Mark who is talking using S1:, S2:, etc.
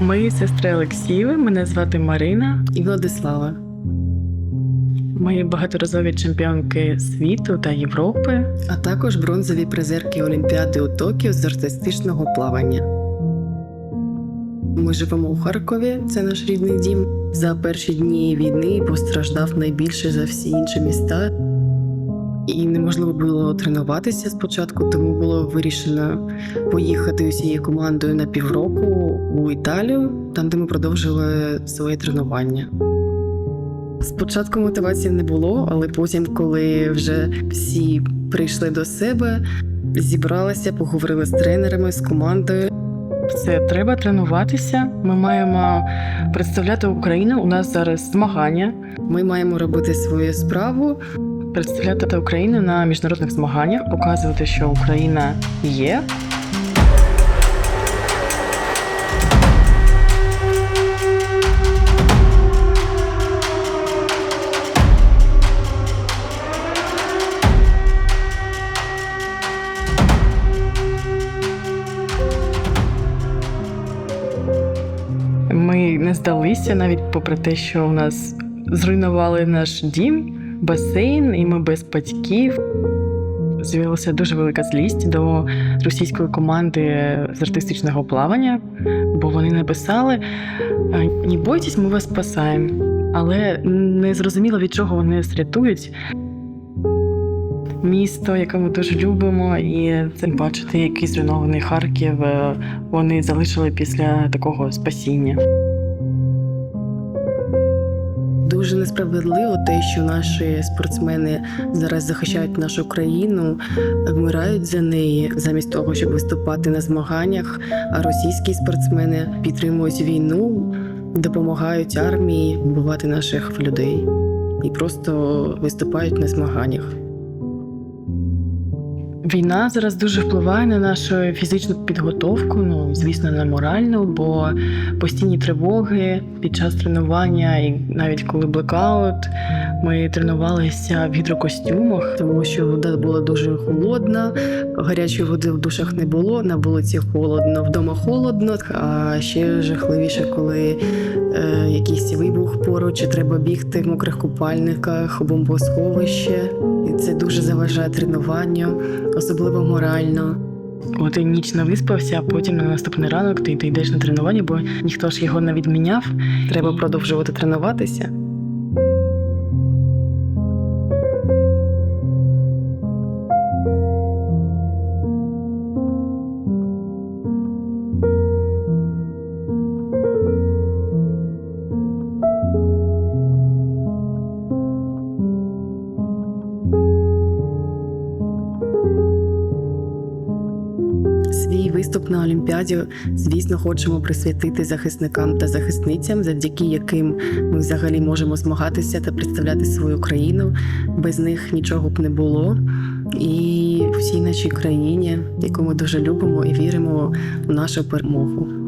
S1: Мої сестри Олексієви, мене звати Марина
S2: і Владислава.
S1: Мої багаторазові чемпіонки світу та Європи,
S2: а також бронзові призерки Олімпіади у Токіо з артистичного плавання. Ми живемо у Харкові, це наш рідний дім. За перші дні війни постраждав найбільше за всі інші міста. І неможливо було тренуватися спочатку, тому було вирішено поїхати усією командою на півроку у Італію, там де ми продовжили своє тренування. Спочатку мотивації не було, але потім, коли вже всі прийшли до себе, зібралися, поговорили з тренерами, з командою.
S1: Все треба тренуватися. Ми маємо представляти Україну. У нас зараз змагання.
S2: Ми маємо робити свою справу.
S1: Представляти Україну на міжнародних змаганнях, показувати, що Україна є. Ми не здалися навіть попри те, що у нас зруйнували наш дім, басейн, і ми без батьків. З'явилася дуже велика злість до російської команди з артистичного плавання, бо вони написали: не бойтесь, ми вас спасаємо. Але не зрозуміло, від чого вони нас рятують. Місто, яке ми дуже любимо, і це бачити, який зруйнований Харків е, вони залишили після такого спасіння.
S2: Дуже несправедливо те, що наші спортсмени зараз захищають нашу країну, вмирають за неї замість того, щоб виступати на змаганнях. А російські спортсмени підтримують війну, допомагають армії вбивати наших людей і просто виступають на змаганнях.
S1: Війна зараз дуже впливає на нашу фізичну підготовку, ну звісно, на моральну, бо постійні тривоги під час тренування, і навіть коли блекаут, ми тренувалися в гідрокостюмах.
S2: тому що вода була дуже холодна, гарячої води в душах не було, на вулиці холодно, вдома холодно. А ще жахливіше, коли якийсь вибух поруч, і треба бігти в мокрих купальниках, бомбосховище. І це дуже заважає тренуванню, особливо морально.
S1: Коли ти ніч не виспався, а потім на наступний ранок ти, ти йдеш на тренування, бо ніхто ж його не відміняв.
S2: Треба продовжувати тренуватися. Виступ на Олімпіаді, звісно, хочемо присвятити захисникам та захисницям, завдяки яким ми взагалі можемо змагатися та представляти свою країну. Без них нічого б не було. І всій нашій країні, яку ми дуже любимо і віримо в нашу перемогу.